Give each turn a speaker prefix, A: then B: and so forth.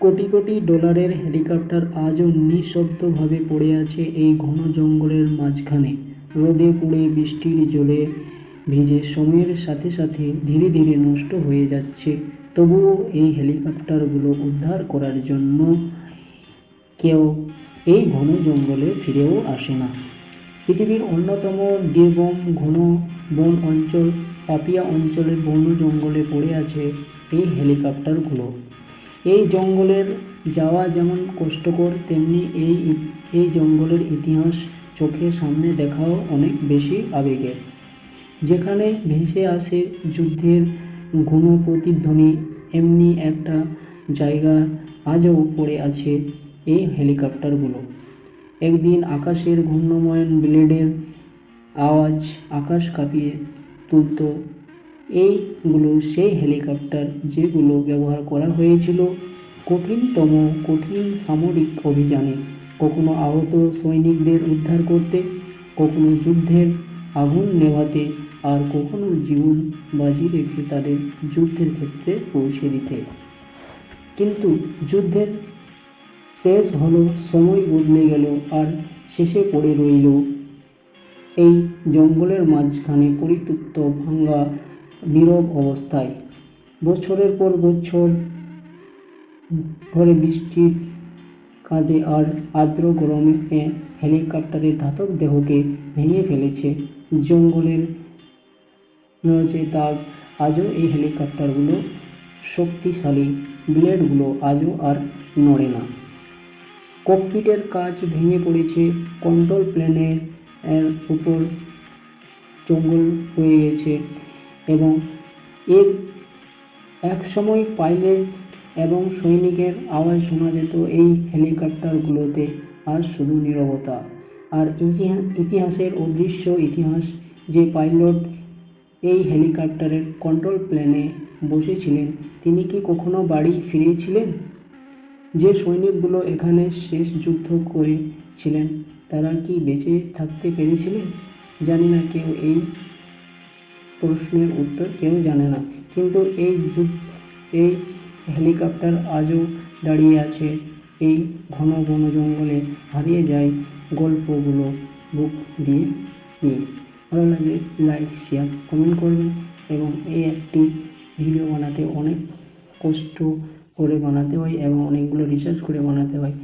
A: কোটি কোটি ডলারের হেলিকপ্টার আজও নিঃশব্দভাবে পড়ে আছে এই ঘন জঙ্গলের মাঝখানে। রোদে পুড়ে বৃষ্টির জলে ভিজে সময়ের সাথে সাথে ধীরে ধীরে নষ্ট হয়ে যাচ্ছে। তবুও এই হেলিকপ্টারগুলো উদ্ধার করার জন্য কেউ এই ঘন জঙ্গলে ফিরেও আসে না। পৃথিবীর অন্যতম দুর্গম ঘন বন অঞ্চল, পাপিয়া অঞ্চলের বন জঙ্গলে পড়ে আছে এই হেলিকপ্টারগুলো। এই জঙ্গলের যাওয়া যেমন কষ্টকর, তেমনি এই এই জঙ্গলের ইতিহাস চোখের সামনে দেখাও অনেক বেশি আবেগের। যেখানে ভেসে আসে যুদ্ধের গুণ প্রতিধ্বনি এমনি একটা জায়গা আজও পড়ে আছে এই হেলিকপ্টারগুলো। একদিন আকাশের ঘূর্ণময়ন ব্লেডের আওয়াজ আকাশ কাঁপিয়ে তুলত এইগুলো সেই হেলিকপ্টার যেগুলো ব্যবহার করা হয়েছিল কঠিনতম, কঠিন সামরিক অভিযানে। কখনো আহত সৈনিকদের উদ্ধার করতে, কখনো যুদ্ধের আগুন নেভাতে, আর কখনো জীবন বাজি রেখে তাদের যুদ্ধের ক্ষেত্রে পৌঁছে দিতে। কিন্তু যুদ্ধের শেষ হলো, সময় বদলে গেল, আর শেষে পড়ে রইল এই জঙ্গলের মাঝখানে পরিত্যক্ত ভাঙ্গা নীরব অবস্থায়। বছরের পর বছর ঘরে বৃষ্টির কাঁধে আর আর্দ্র গরমে হেলিকপ্টারের ধাতব দেহকে ভেঙে ফেলেছে। জঙ্গলের যে দাগ আজও এই হেলিকপ্টারগুলো শক্তিশালী, ব্লেডগুলো আজও আর নড়ে না। ককপিটের কাজ ভেঙে পড়েছে, কন্ট্রোল প্লেনের উপর জঙ্গল হয়ে গেছে। এবং এক সময় পাইলট এবং সৈনিকের আওয়াজ শোনা যেত এই হেলিকপ্টারগুলোতে আজ শুধু নীরবতা। আর ইতিহাস ইতিহাসের অদৃশ্য ইতিহাস, যে পাইলট এই হেলিকপ্টারের কন্ট্রোল প্লেনে বসেছিলেন, তিনি কি কখনো বাড়ি ফিরেছিলেন? যে সৈনিকগুলো এখানে শেষ যুদ্ধ করেছিলেন, তারা কি বেঁচে থাকতে পেরেছিলেন? জানি না কেউ এই প্রশ্নের উত্তর কেউ জানে না। কিন্তু এই যুগ, এই হেলিকপ্টার আজও দাঁড়িয়ে আছে। এই ঘন ঘন জঙ্গলে হারিয়ে যায় গল্পগুলো বুক দিয়ে নিয়ে। ভালো লাগে লাইক শেয়ার কমেন্ট করবেন এবং এই একটি ভিডিও বানাতে অনেক কষ্ট করে বানাতে হয় এবং অনেকগুলো রিসার্চ করে বানাতে হয়।